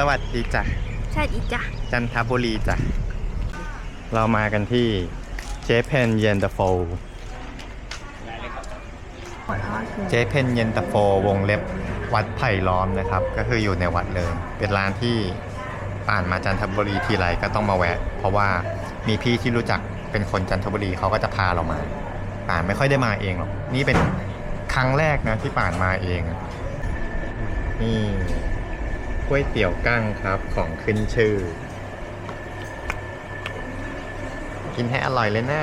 สวัสดีจ้ะใช่อีจ้ะจันทบุรีจ้ะ เรามากันที่เจเพนเย็นตาโฟเจเพนเย็นตาโฟวงเล็บวัดไผ่ล้อมนะครับ ก็คืออยู่ในวัดเลย เป็นร้านที่ผ่านมาจันทบุรีทีไรก็ต้องมาแวะ เพราะว่ามีพี่ที่รู้จักเป็นคนจันทบุรีเขาก็จะพาเรามา ป่านไม่ค่อยได้มาเองหรอก นี่เป็นครั้งแรกนะที่ป่านมาเอง นี่ ก๋วยเตี๋ยวกั้งครับของขึ้นชื่อ กินให้อร่อยเลยนะ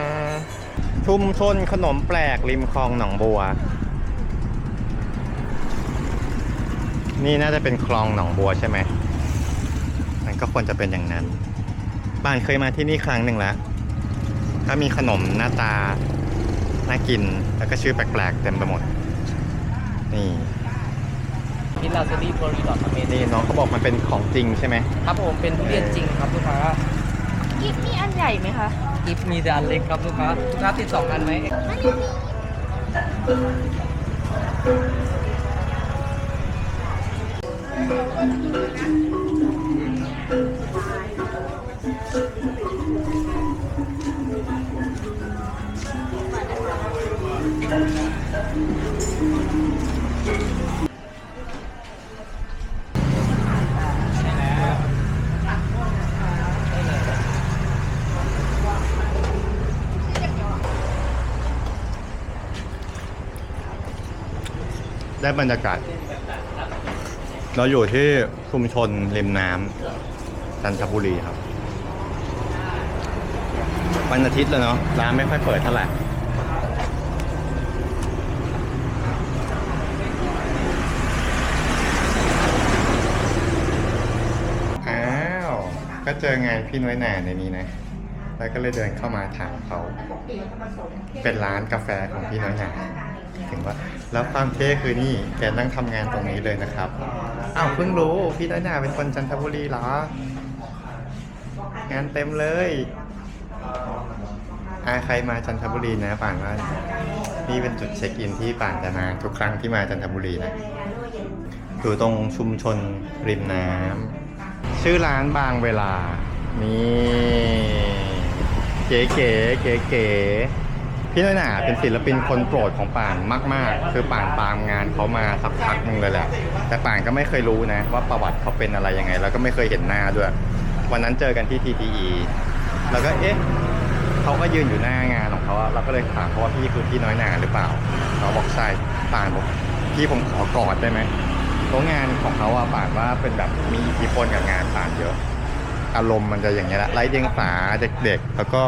ชุมชนขนมแปลกริมคลองหนองบัว นี่น่าจะเป็นคลองหนองบัวใช่ไหมมันก็ควรจะเป็นอย่างนั้นบ้านเคยมาที่นี่ครั้งหนึ่งแล้วก็มีขนมหน้าตา น่ากินแล้วก็ชื่อแปลกๆเต็มไปหมด นี่ คิดลาซารีโฟรีดอทเมนี่น้องเขาบอกมันเป็นของจริงใช่ไหมครับผมเป็นทุเรียนจริงครับลูกค้ากิฟมีอันใหญ่ไหมคะกิฟมีแต่อันเล็กครับลูกค้าลูกค้าติดสองอันไหม ได้บรรยากาศ เราอยู่ที่ชุมชนริมน้ำจันทบุรีครับวันอาทิตย์แล้วเนาะร้านไม่ค่อยเปิดเท่าไหร่อ้าวก็เจอไงพี่น้อยหนาในนี้นะ แล้วก็เลยเดินเข้ามาถามเขา เป็นร้านกาแฟของพี่น้อยหนา ถึงว่าแล้วความเท่คือนี่แกนั่งทำงานตรงนี้เลยนะครับอ้าวเพิ่งรู้พี่น้อยหนาเป็นคนจันทบุรีเหรอ งานเต็มเลยอาใครมาจันทบุรีนะป่านว่านี่เป็นจุดเช็คอินที่ป่านจะมาทุกครั้งที่มาจันทบุรีนะอยู่ตรงชุมชนริมน้ำชื่อร้านบางเวลานี่เก๋เก๋เก๋เก๋ พี่น้อยหนาเป็นศิลปินคนโปรดของป่านมาก ๆ คือป่านตามงานเขามาสักพักหนึ่งเลยแหละ แต่ป่านก็ไม่เคยรู้นะ ว่าประวัติเขาเป็นอะไรยังไง แล้วก็ไม่เคยเห็นหน้าด้วย วันนั้นเจอกันที่ TTE แล้วก็เอ๊ะเขาก็ยืนอยู่หน้างานของเขาเราก็เลยถามเขาว่าพี่คือพี่น้อยหนาหรือเปล่าเขาบอกใช่ป่านบอกพี่ผมขอกอดได้ไหมเพราะงานของเขาอะป่านว่าเป็นแบบมีอิทธิพลกับงานป่านเยอะ อารมณ์มันจะอย่างเงี้ยแหละไร้เดียงสาเด็กๆ แล้วก็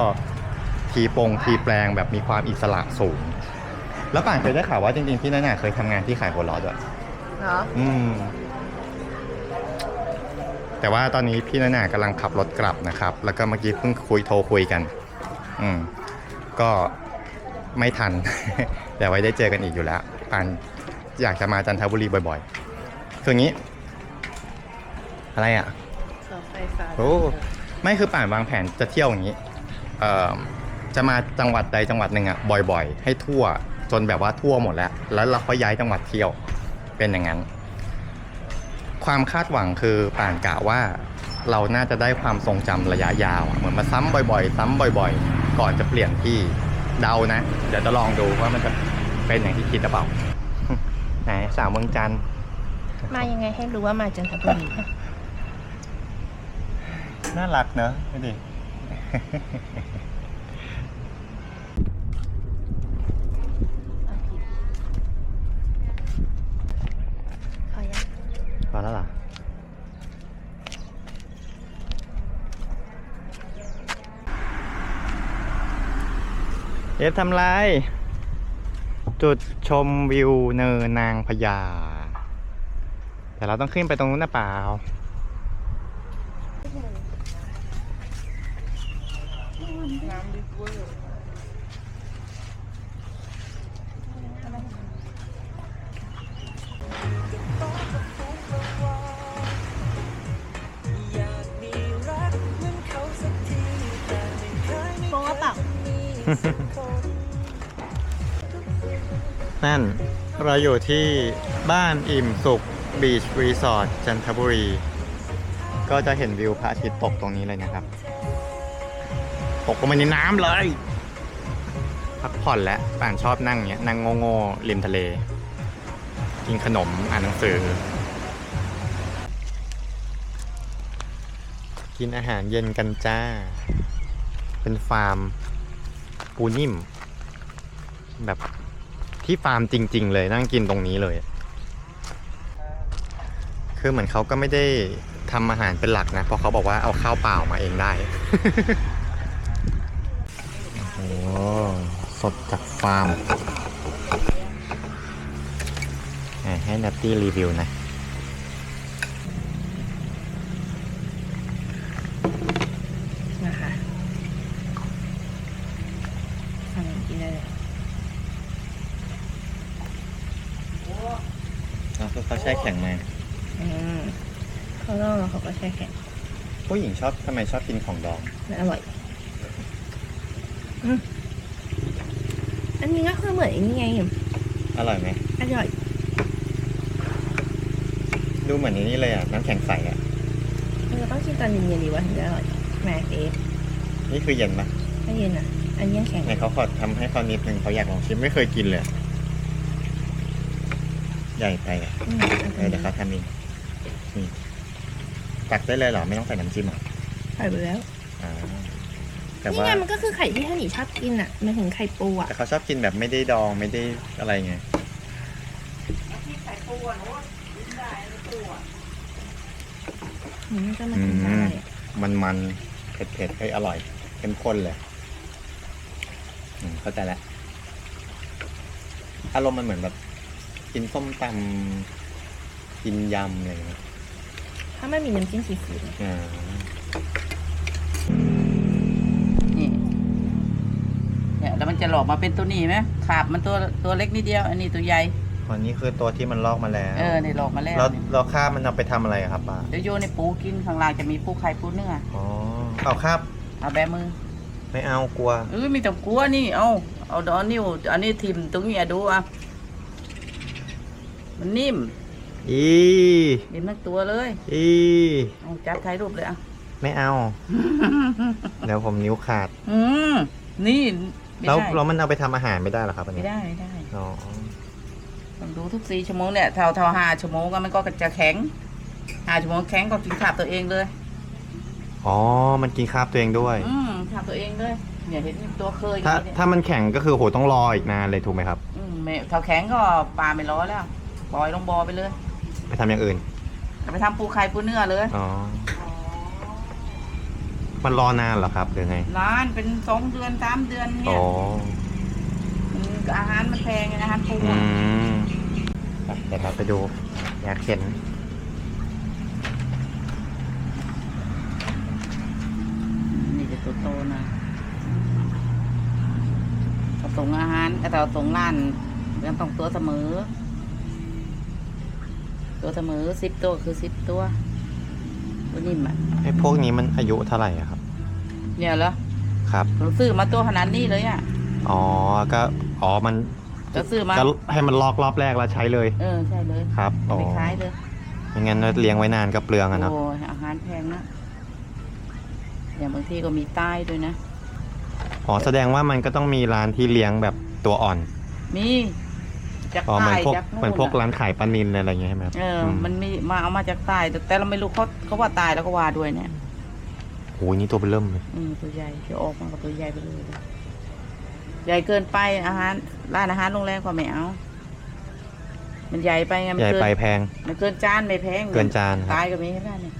ทีปงทีแปลงแบบมีความอิสระสูง แล้วป่านเคยได้ข่าวว่าจริงๆพี่น้อยหนาเคยทำงานที่ขายหัวล้อด้วยเหรออืม แต่ว่าตอนนี้พี่น้อยหนากำลังขับรถกลับนะครับ แล้วก็เมื่อกี้เพิ่งคุยโทรคุยกัน อืม ก็ไม่ทัน แต่ไว้ได้เจอกันอีกอยู่แล้วปานอยากจะมาจันทบุรีบ่อยๆคืออย่างนี้ อะไรอะ เสาไฟฟ้าโอ้ ไม่คือป่านวางแผนจะเที่ยวอย่างนี้ เอ่อ จะมาจังหวัดใดจังหวัดหนึ่งอะบ่อยๆ ให้ทั่วจนแบบว่าทั่วหมดแล้ว แล้วเราค่อยย้ายจังหวัดเที่ยวเป็นอย่างนั้น ความคาดหวังคือป่านกะว่าเราน่าจะได้ความทรงจำระยะยาวอะเหมือนมาซ้ำบ่อย ๆ ซ้ำบ่อย ๆ ก่อนจะเปลี่ยนที่เดานะ เดี๋ยวจะลองดูว่ามันจะเป็นอย่างที่คิดหรือเปล่าไหนสาวเมืองจันทร์มายังไงให้รู้ว่ามาจันทบุรีน่ารักเนอะดูดิ ขอยัง พอแล้วเหรอ เอฟทำไร จุดชมวิวเนินนางพญา แต่เราต้องขึ้นไปตรงนู้นนะเปล่าโป๊ะเปล่า นั่น เราอยู่ที่บ้านอิ่มสุขบีชรีสอร์ทจันทบุรี ก็จะเห็นวิวพระอาทิตย์ตกตรงนี้เลยนะครับ ตกลงไปในน้ำเลย พักผ่อนแล้วป่านชอบนั่งเนี้ยนั่งโง่ๆริมทะเล กินขนมอ่านหนังสือ กินอาหารเย็นกันจ้า เป็นฟาร์มปูนิ่ม แบบ ที่ฟาร์มจริง ๆ เลยนั่งกินตรงนี้เลย คือเหมือนเขาก็ไม่ได้ทำอาหารเป็นหลักนะเพราะเขาบอกว่าเอาข้าวเปล่ามาเองได้ โอ้สดจากฟาร์มให้นัตตี้รีวิวนะนะคะสั่งกินได้เลย เขาใช้แข็งมาอืมเขาลองแล้วเขาก็แช่แข็งผู้หญิงชอบทำไมชอบกินของดอง มันอร่อยอืมอันนี้ก็คือเหมือนไอ้นี่ไงอร่อยไหม อร่อย ดูเหมือนในนี้เลยอะ น้ำแข็งใสอะ มันจะต้องกินตอนเย็นๆดีวะถึงจะอร่อยแม่เอฟนี่คือเย็นปะถ้าเย็นอะ อันนี้ยังแข็ง ไหนเขาขอทำให้เขานิดนึงเขาอยากลองชิมไม่เคยกินเลย ใหญ่ไปอะอืมอันเออเดี๋ยวเขาทำเองนี่ตักได้เลยเหรอ ไม่ต้องใส่น้ำจิ้มเหรอใส่ไปแล้วอ่าแต่นี่ว่าไงมันก็คือไข่ที่ท่าหนีชอบกินอะมันถึงไข่ปูอะแต่เขาชอบกินแบบไม่ได้ดองไม่ได้อะไรไงอืมจะมากินอะไรอะมันมันๆเผ็ดเผ็ดๆเฮ้ยอร่อยเข้มข้นเลยอืมเข้าใจแล้วอารมณ์มันเหมือนแบบ กินส้มตำกินยำอะไรอย่างเงี้ยถ้าไม่มีน้ำจิ้มซีฟู้ดอ่านี่เนี่ยแล้วมันจะหลอกมาเป็นตัวนี้ไหมขาบมันตัวตัวเล็กนิดเดียว อันนี้ตัวใหญ่อันนี้คือตัวที่มันลอกมาแล้วเออนี่หลอกมาแล้วแล้วนี่เราคาบมันเอาไปทำอะไรอะครับป้าเดี๋ยวโยนในปูกินข้างล่างจะมีปูไข่ปูเนื้ออ๋อเอาคาบเอาแบมือไม่เอากลัว เออมีแต่กลัวนี่เอาเอาดอนนิ้วอันนี้ทิมตรงนี้อะดูอะ มันนิ่ม อีนิ่มทั้งตัวเลยอีเอาจับถ่ายรูปเลยอะ ไม่เอา เดี๋ยวผมนิ้วขาด อืมนี่ไม่แล้วได้แล้วมันเอาไปทำอาหารไม่ได้เหรอครับอันไม่นี้ได้ไม่ได้อ๋อต้องดูทุกสี่ชั่วโมงเนี่ยเท่าเท่าห้าชั่วโมงก็มันก็จะแข็งห้าชั่วโมงแข็งก็กินขาบตัวเองเลย อ๋อ มันกินคาบตัวเองด้วย อืมขาบตัวเองเลยเนี่ยเห็นตัวเคยอยู่ถ้าเนี่ยถ้ามันแข็งก็คือโหต้องรออีกนานเลยถูกไหมครับ อืมไม่เท่าแข็งก็ปลาไม่ร้อยแล้ว ปล่อยลงบอไปเลยไปทำอย่างอื่นเอาไปทำปูไข่ปูเนื้อเลยอ๋อมันรอนานเหรอครับหรือไงนานเป็นสองเดือนสามเดือนเนี่อ๋ยออืมอาหารมันแพงไงอาหารปูอือะมไปเดี๋ยวเราไปดูอยากเห็นนี่จะตัวโตนะเราส่งอาหารแต่เราส่งร้านยังต้องตัวเสมอ ตัวเสมอสิบตัวคือสิบตัวตัวนิ่มอะไอ้พวกนี้มันอายุเท่าไหร่อะครับ เนี่ยเหรอครับ เราซื้อมาตัวขนาดนี้เลยอะ อ๋อก็อ๋อมันเราซื้อมา ก็ให้มันลอกรอบแรกแล้วใช้เลยเออใช่เลยครับเอาอ๋อไปขายเลยไม่งั้นเลี้ยงไว้นานก็เปลืองอะเนาะโอ้ยอาหารแพงนะอย่างบางทีก็มีใต้ด้วยนะ อ๋อแสดงว่ามันก็ต้องมีร้านที่เลี้ยงแบบตัวอ่อน มี จากอ๋อเหมือนใต้พวกจากเหมือนพวกะร้านขายปลานินอะไรอย่างเงี้ยใช่ไหมครับเอออ มมันมีมาเอามาจากใต้แต่แต่เราไม่รู้เขาเขาว่าตายแล้วก็ว่าด้วยเนี่ยโอ้ยนี่ตัวเบอเริ่มเลยอืมตัวใหญ่จะออกมากับตัวใหญ่ไปเลยใหญ่เกินไปอาหารร้านอาหารโรงแรมก็ไม่เอามันใหญ่ไปไงมัใหญ่เกินไปแพง มันเกินจานไม่แพงเกินจานครับ ตายก็มีให้ได้เนี่ย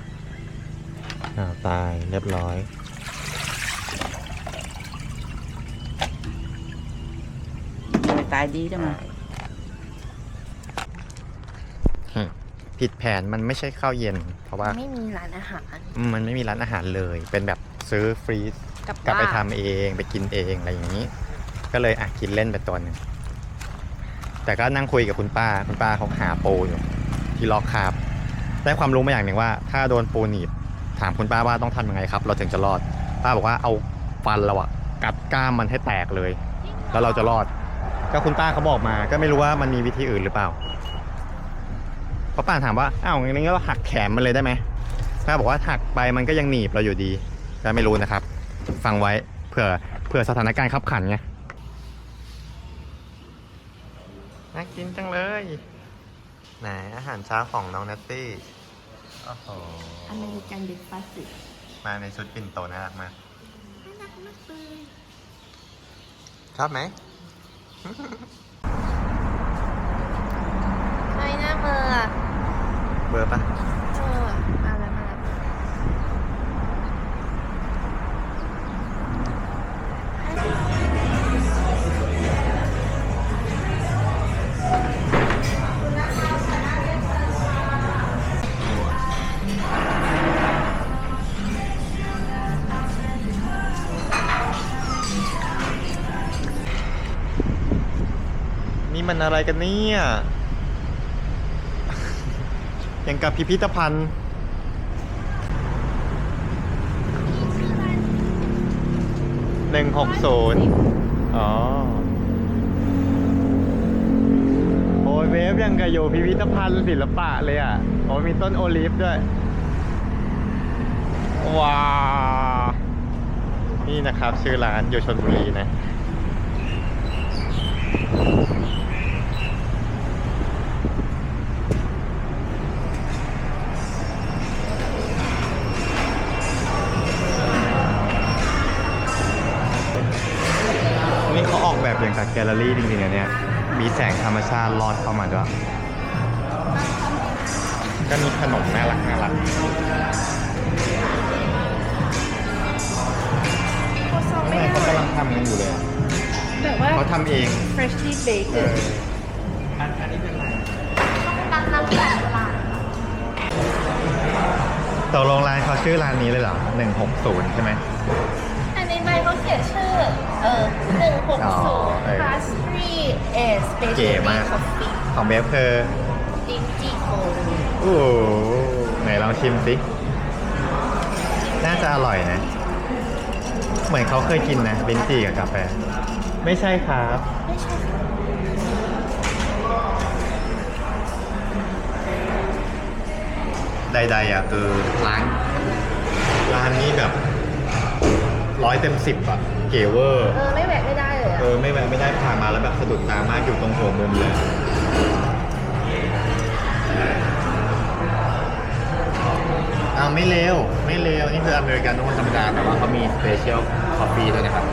อ่าตายเรียบร้อย ไม่ตายดีจังมั้ย ผิดแผนมันไม่ใช่ข้าวเย็น เพราะว่าไม่มีร้านอาหารอืมมันไม่มีร้านอาหารเลย เป็นแบบซื้อฟรีซกับกลับไปบ้านทำเองไปกินเองอะไรอย่างนี้ ก็เลยอะกินเล่นไปตัวหนึงแต่ก็นั่งคุยกับคุณป้าคุณป้าเขาหาปูอยู่ที่ลอกคราบได้ความรู้มาอย่างหนึ่งว่า ถ้าโดนปูหนีบถามคุณป้าว่าต้องทำยังไงครับ เราถึงจะรอด ป้าบอกว่าเอาฟันเราอะกัดกล้ามมันให้แตกเลย แล้วเราจะรอด ก็คุณป้าเขาบอกมา ก็ไม่รู้ว่ามันมีวิธีอื่นหรือเปล่า เพราะป้าถามว่าอ้าวอย่างนี้เราหักแขนมันเลยได้ไหมแม่บอกว่าถักไปมันก็ยังหนีบเราอยู่ดีก็ไม่รู้นะครับ ฟังไว้เผื่อเผื่อสถานการณ์ขับขันไงน่ากินจังเลย ไหนอาหารเช้าของน้องนัตตี้โอ้โหอเมริกันเบรกฟาสต์มาในชุดปิ่นโตน่ารักมากน่ารักมากเลยชอบไหมไอ้หน้าเบอร์อะ เบอร์ปะเออมาแล้วมาแล้วนี่มันอะไรกันเนี่ย อยังกับพิพิธภัณฑ์หนึ่งหกศูนย์อ๋อ โอ้ยเวฟยังกับอยู่พิพิธภัณฑ์ศิลปะเลยอะ โอ้ยมีต้นโอลิฟด้วย ว้าวนี่นะครับ ชื่อร้านอยู่ชนบุรีนะ กแบบอย่างกับแกลเลอรี่จริงๆนะเนี่ยมีแสงธรรมชาติลอดเข้ามาด้วย ก็มีขนมน่ารักน่ารักโคซองไม่แม่ได้เขากำลังทำกันอยู่เลยอะแบบว่า เขาทำเอง freshly baked เอออันอันนี้เป็นอะไรตั้งน้ำแบบร้านตกลงร้านเขาชื่อร้านนี้เลยเหรอ160 ใช่ไหมอันในใบเขาเขียนชื่อ เออหนึ่งหกอ๋อศูนย์เออ pastry and เก๋ specialty มาก coffee ของเบฟคือดินจิโกโอ้โหไหนลองชิมสิ น่าจะอร่อยนะ เหมือนเขาเคยกินนะบินจีกับกาแฟ ไม่ใช่ครับไม่ใช่ค่ะใดๆอะคือร้านร้านนี้แบบ ร้อยเต็มสิบอะเกเวอร์ เออไม่แหวกไม่ได้เลยเออะอไม่แวะไม่ได้ผ่านมาแล้วแบบสะดุดตามากอยู่ตรงหัวมุมเลย อ้าวไม่เร็วไม่เร็วนี่คืออเมริกาโน่ธรรมดาแต่ว่าเขามีสเปเชียลคอฟฟี่ด้วยนะครับ